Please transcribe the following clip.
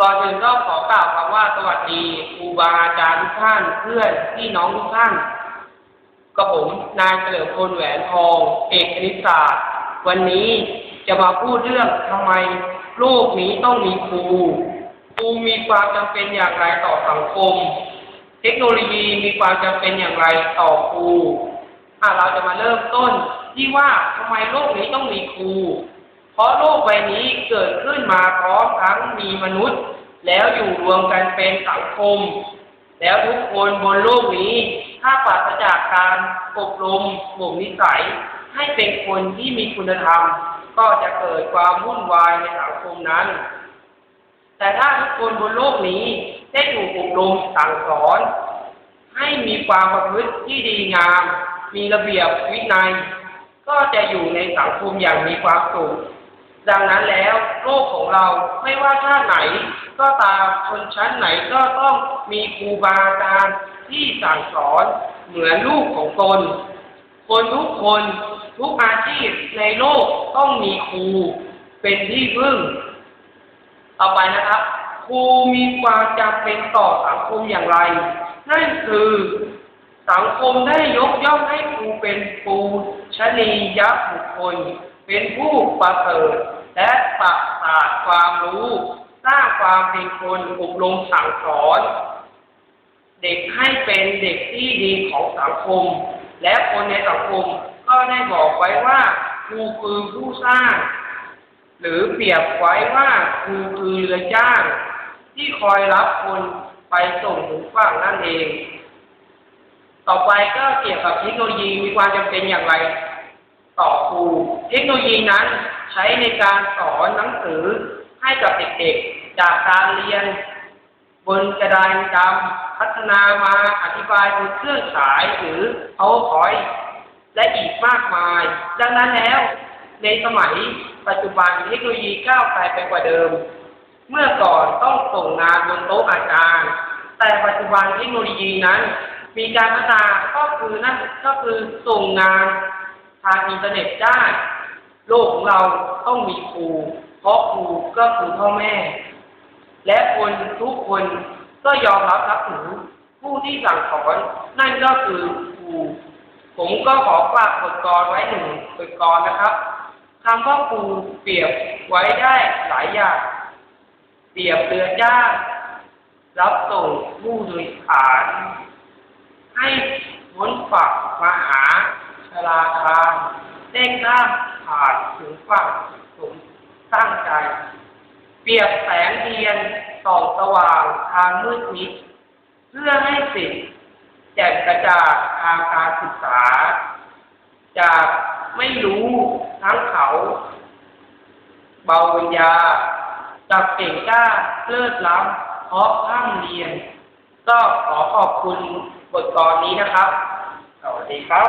ก่อนอื่นก็ขอกล่าวคำว่าสวัสดีครูบาอาจารย์ทุกท่านเพื่อนพี่น้องทุกท่านกับผมนายเฉลิมพลแหวนทอง เอกคณิตศาสตร์ วันนี้จะมาพูดเรื่องทำไมโลกนี้ต้องมีครูครูมีความจำเป็นอย่างไรต่อสังคม เทคโนโลยีมีความจำเป็นอย่างไรต่อครูเราจะมาเริ่มต้นที่ว่าทำไมโลกนี้ต้องมีครู เพราะโลกใบนี้เกิดขึ้นมาพร้อมทั้งมีมนุษย์ แล้วอยู่รวมกันเป็นสังคม แล้วทุกคนบนโลกนี้ ถ้าปราศจากการอบรมบ่มนิสัย ให้เป็นคนที่มีคุณธรรม ก็จะเกิดความวุ่นวายในสังคมนั้น แต่ถ้าทุกคนบนโลกนี้ได้ถูกอบรมสั่งสอน ให้มีความประพฤติที่ดีงาม มีระเบียบวินัย ก็จะอยู่ในสังคมอย่างมีความสุข ดังนั้นแล้วโลกของเราไม่ว่าชาติไหน ก็ตามชนชั้นไหนก็ต้องมีครูบาอาจารย์ที่สั่งสอนเหมือนลูกของตน คนทุกคนทุกอาชีพในโลกต้องมีครูเป็นที่พึ่งต่อไปนะครับ ครูมีความจำเป็นต่อสังคมอย่างไร นั่นคือสังคมได้ยกย่องให้ครูเป็นปูชนียบุคคล เป็นผู้ประเสริฐ และประสาทความรู้ สร้างความเป็นคนอบรมสั่งสอน เด็กให้เป็นเด็กที่ดีของสังคม และคนในสังคมก็ได้บอกไว้ว่าครูคือผู้สร้าง หรือเปรียบไว้ว่าครูคือเรือจ้าง ที่คอยรับคนไปส่งถึงฝั่งนั่นเอง ต่อไปก็เกี่ยวกับเทคโนโลยีมีความจำเป็นอย่างไร ต่อครูเทคโนโลยีนั้นใช้ในการสอนหนังสือให้กับเด็กๆ จากการเรียน บนกระดานดำพัฒนามาอธิบายบนเครื่องฉายหรือ PowerPoint และอีกมากมาย ดังนั้นแล้ว ในสมัยปัจจุบันเทคโนโลยีก้าวไกลไปกว่าเดิม เมื่อก่อนต้องส่งงานบนโต๊ะอาจารย์ แต่ปัจจุบันเทคโนโลยีนั้น มีการพัฒนาก็คือนั่นก็คือส่งงาน ทางอินเทอร์เน็ตได้ โลกของเราต้องมีครู เพราะครูก็คือพ่อแม่ และคนทุกคนก็ยอมรับนับถือผู้ที่สั่งสอนนั่นก็คือครู ผมก็ขอฝากบทกลไว้หนึ่งบทกลนะครับคำว่าครูเปรียบไว้ได้หลายอย่าง เปรียบเรือจ้างรับส่งผู้โดยสารให้พ้นฝั่งมาหา ลาทานเด้งน้ำผ่านถึงฝั่งสมตั้งใจ เปรียบแสงเทียนส่องสว่างทางมืดมิด เพื่อให้สิทธิ์แจกกระจาดทางการศึกษา จากไม่รู้ทั้งเขา เบาวิญญาจากเก่งกล้าเลิศล้ำเพราะข้ามเรียน ก็ขอขอบคุณบทกลอนนี้นะครับ สวัสดีครับ